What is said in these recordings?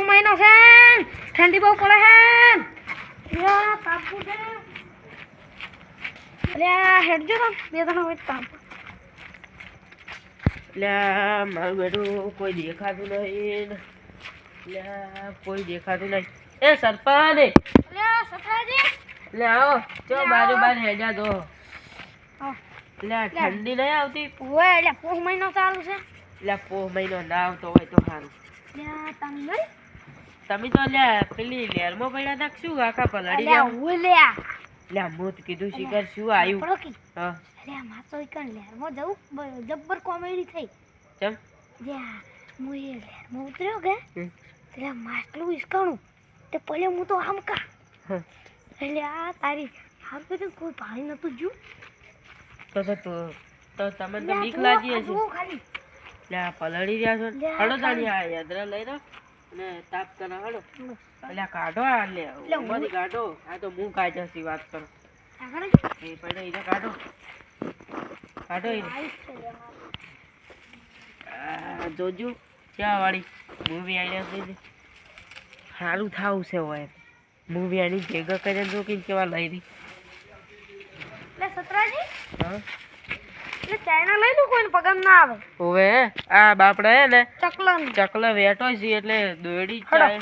મહિનો છે ઠંડી બહુ પડે છે તાપવું છે. અલ્યા હેડજો તો બે ત્રણ વખત તાપ એટલે મારું બેટું કોઈ દેખાતું નહીં. એટલે કોઈ દેખાતું નહીં. એ સસરાજી એટલે આવો. ચો એટલે બાજુ. બાર હેજા દો. એટલે ઠંડી નહીં આવતી? ઓવે એટલે પોહ મહિનો ચાલુ છે. એટલે પોહ મહિનો ના આવતો હોય તો સારું. અલ્યા તમે તમે તો લ્યા પેલી લેરમાં પડ્યા તા શું આખા પલાડી ગયા? હું તો કીધું શિખર શું આવ્યું પડો કી. હા. અલ્યા માં તો ઈકણ લેરમાં જવું. જબ્બર કોમેડી થઈ. ચમ? અલ્યા હું એ લેરમાં ઉતર્યો કે એટલે માટલું ઈસકાણું. તે પહેલે હું તો આમ કા. એટલે આ તારી હાર તો કોઈ પાણી નતું જ્યું. તો તો તો તમને તો બીક લાગી હશે. જુઓ ખાલી. આ પલળી રહ્યા છો. હળો તાણી આ યાદરા લઈ અને તાપ કરો હળો એટલે કાઢો આ લે કાઢો. આ તો હું કાઢ્યાથી વાત કરો. એ પડે એને કાઢો. કાઢો એને જોજો ક્યાં વાળી મૂવી આવી છે સારું થાવું છે હોય મૂવી આની ભેગા કરીને જો કે કેવા લઈ રહી સતરાજી. હા? ચાઇના લઈ લો કોઈને પગમ ના આવે. ઓવે આ બાપડે ને ચકલો ચકલો વેટો છે એટલે દોડી. ચાય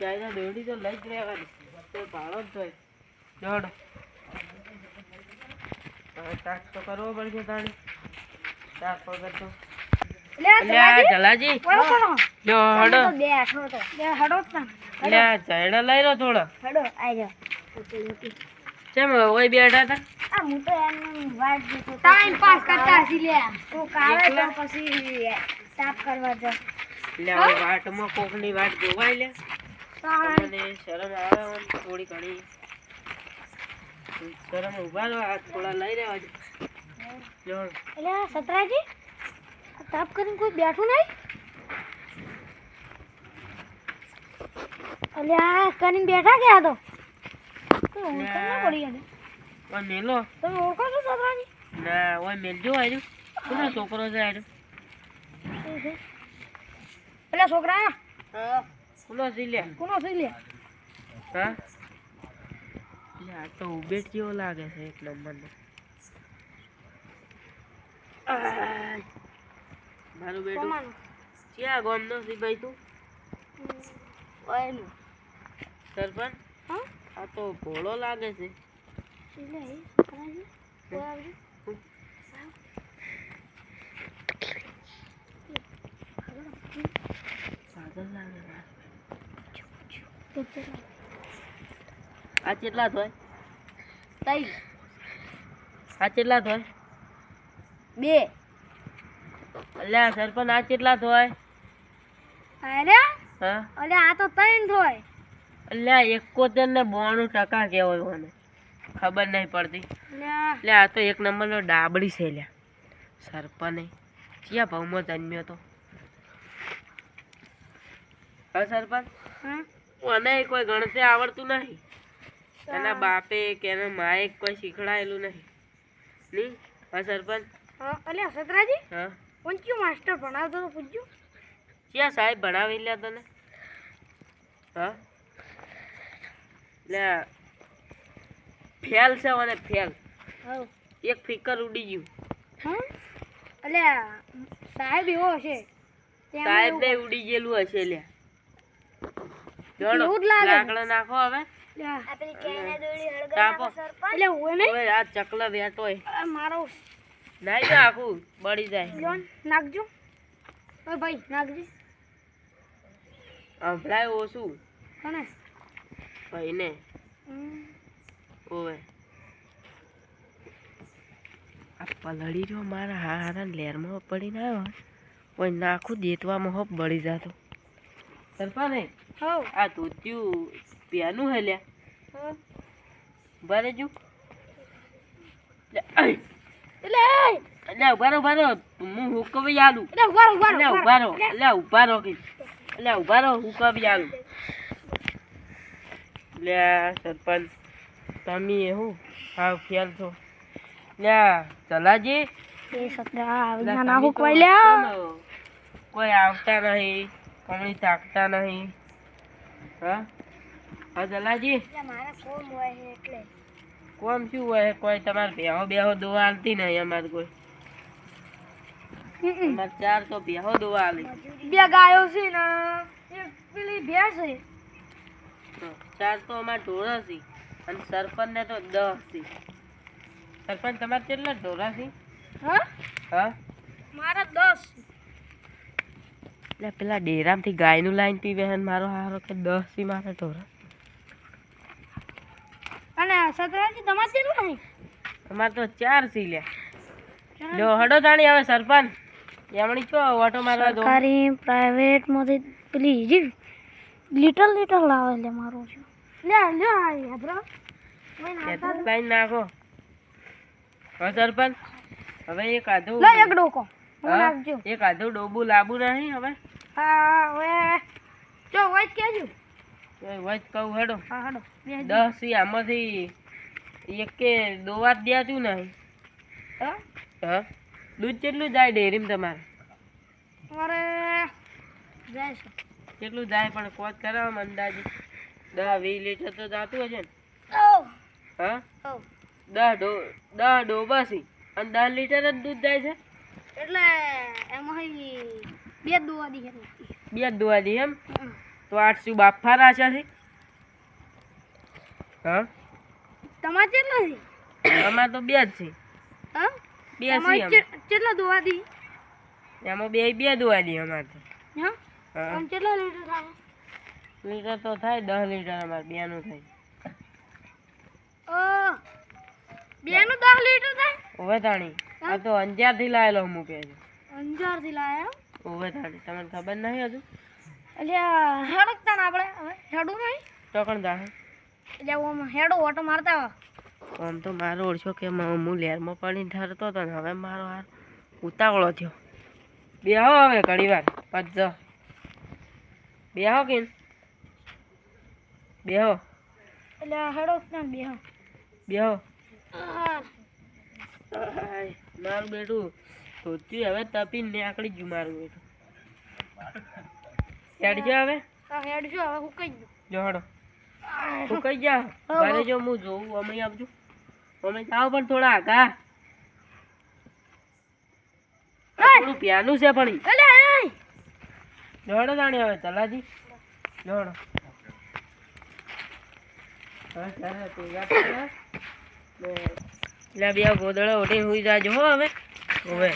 ચાયના દોડી તો લઈ જ રહેવાની. તો ભાડો જ જોઈએ દોડ. તાક તો કરવો પડશે તાણી. તાક વગર તો જલાજી. જો હડો. હડો લઈ લો થોડો. હડો, આઈ જાઓ. ઓય બેઠા હતા. આ હું તો એમને વાટ જોતો ટાઈમ પાસ કરતા હશી લે. કોક આવે તો પછી સાફ કરવા જાઉં. એટલે વાટમાં કોકની વાટ જોવાય લે. શરમ આવે થોડી ઘણી. શરમ ઊભા રહો આ થોડા લઈ રહેવા જો. એટલે આ સતરાજી તાપ કરીને કોઈ બેઠું નહીં? એટલે આ કરીને બેઠા ગયા આ તો ઓળખ ના પડી એને. ઓય મેલો તમે ઓળખો છો સતરાજી ના ઓય મેલજો આર્યું કોનો છોકરો છે આર્યો પેલા છોકરા કોનો છે લે કોનો લે હા આ તો ઉબેટ જેવો લાગે છે એક નંબરનો આય. મારું બેટું ક્યાં ગામનો છે ભાઈ તું ઓયલું સરપંચ હા આ તો ભોળો લાગે છે આ કેટલા થાય? તઈ આ કેટલા થાય? બે. અલ્યા સરપંચ આ કેટલા થાય? અરે? હા. અલ્યા આ તો ત્રણ થોય. અલ્યા એકોતેર ને બોણું ટકા કહેવાય મને. ખબર નહીં પડતી. એટલે આ તો એક નંબરનો ડાબડી છે લ્યા સરપને ક્યાં ભાવમાં જન્મ્યો તો? હા સરપંચ? મને કોઈ ગણતરી આવડતું નહીં. એના બાપે કે એના માએ કોઈ શીખડાયેલું નહીં. નહીં હા સરપંચ? હા અલે સતરાજી? હા. પૂછ્યું માસ્ટર ભણાવતો તો પૂછ્યું ક્યાં સાહેબ ભણાવી લ્યા તને? હા? લે ફેલ છે મને ફેલ. હા એક ફિકર ઉડી ગયું. એટલે સાહેબ એવો હશે. સાહેબ ને ઉડી ગયેલું હશે લ્યા જોડો એવું જ લાગે. લાકડા નાખો હવે. ચકલા વેટો મારો નાઈ જો આખું બળી જાય. નાખજો. ઓય ભાઈ નાખજે. સંભળાય ઓછું. કોને? ભાઈને. હમ. ઓવે. આ પલળી રહ્યો મારા હા હારા લેરમાં પડીને આવ્યો કોઈ નાખું દેતવામાં હોપ બળી જાતો. સરપાને હઉ આ ધોત્યું પ્યાનું હે લ્યા. હઉ. ભરે જુ. એટલે ઊભા રહો ઊભા રહો. હું હુકવી આલું. એટલે ઊભા રહો, ઊભા રહો, લે ઊભા રહો. કે. લે ઊભા રહો હુકવી આલું. લે સરપંચ. તમે એવું હા ખ્યાલ છો લ્યા ચલાજી? કોઈ આવતા નહીં કોમની તાકતા નહીં. હા? હા ચલાજી? કોમ શું હોય? કોઈ તમારે બેહો બેહો દોવા આલતી નહીં અમારે કોઈ. અમારે ચાર તો બેહો દોવા આલી બે ગાયો છે ને પેલી ભેંસ છે. ચાર તો અમારે ઢોરા છે. અને સરપંચ ને તો દસ છે સરપંચ તમારે કેટલા ઢોરા છે? હા? હા? મારા દસ. એટલે પેલા ડેરામાંથી ગાયનું લાઈન પીવે છે મારો હારો કે દસથી મારે ઢોરા. અને સતરાજી તમારે કેટલા છે? અમારે તો ચાર સી લે. જો હડો તાણી હવે સરપંચ. એમણી ચો ઓટો મારવા દો. સરકારી પ્રાઇવેટમાંથી પેલી લિટલ લીટર લીટર લાવે લે મારું છે. લે લે આ યાદરા. લાઈન નાખો. હા સરપંચ હવે એક આધું લે એક ડોકો. નાખજો. એક આધું ડોબું લાંબુ નહીં હવે? હા હવે. જો વાત કેજો તો કહું હેડો. હા હાડો. દસથી આમાંથી એક કે દોવા જ તું નહીં હા? હા? દૂધ કેટલું જાય ડેરીમાં તમારે? મારે જાય કેટલું જાય પણ કોચ કરાવો અંદાજે? દસ વીસ લીટર તો જાતું હશે ને? હા? દસ ડો દસ ડોબાસી અને દસ લીટર જ દૂધ જાય છે? એટલે એમાં બે દોવા દી બે દોવા દે એમ? તો આઠ શું બાફા છે? હા? તમારે કેટલા છે? અમારે તો બે જ છે. હા? બે છે કેટલા દોવા દી? એમાં બે બે દોવા દે અમારે તો. હા? હા. કેટલા લીટર થાય લીટર તો થાય દસ લીટર અમારે બેનું થાય. બેનું દસ લીટર થાય? ઓવે તાણી આ તો અંજારથી લાયેલો મૂકે છે. અંજારથી લાયા? ઓવે તાણી તમને ખબર નહીં હજુ? એટલે હેડકતા ને આપણે હવે હેડું નહીં? ટોકણ દા એટલે ઓમ હેડો ઓટો મારતા આમ તો મારો ઓળશો કે હું લેરમાં પડીને ઠરતો હતો ને હવે મારો હાર ઉતાવળો થયો. બેહો હવે ઘડી વાર પચજો બેહો કે બેહો. એટલે હેડો ના બેહો. બેહો. મારું બેટું ધોતી હવે તપીને નીકળી ગયું મારું બેટું. હેડજો હવે. હેડ જો હવે હું કઈ જો હડો હું કઈ જા હા, જો હું જોઉં અમે આવજો. અમે જાઓ પણ થોડા આગા થોડું પ્યાનું છે પણ જોડો જાણી હવે તલાજી જોડો હા ચાલે તું યાદ કર ને લે બે ગોદળા ઓઢી હુઈ જાજો હો હવે. હવે.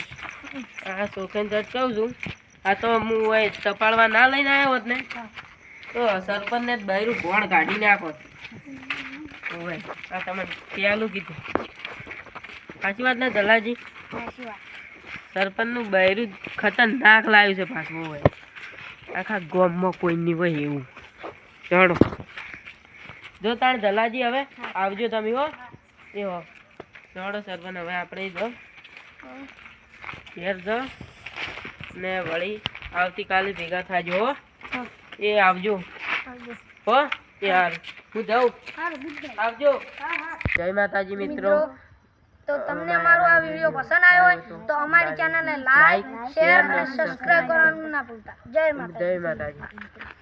આ સોખેન જજ કહું છું. આ તો હું હોય ટપાળવા ના લઈને આવ્યો હોત ને. તો સરપંચને જ બહેરું ભોણ કાઢી નાખો. હવે આ તમે પેલું કીધું. સાચી વાત ને વાત. સરપંચનું બહેરું ખતરનાક લાવ્યું છે પાછું હોય આખા ગોમમાં કોઈ નહીં હોય એવું. ચડો. જો તાણ દલાજી હવે આવજો તમે હો. એ હો ચડો સરપંચ હવે આપણે જો. ઘેર જો. ને વળી આવતીકાલે ભેગા થાજો હો. એ આવજો. હો યાર હું. જાઉં. આવજો. જય માતાજી મિત્રો. તો તમને અમારો આ વીડિયો પસંદ આવ્યો હોય તો અમારી ચેનલને લાઈક શેર અને સબસ્ક્રાઇબ કરવાનું ના ભૂલતા. જય માતા જય માતાજી.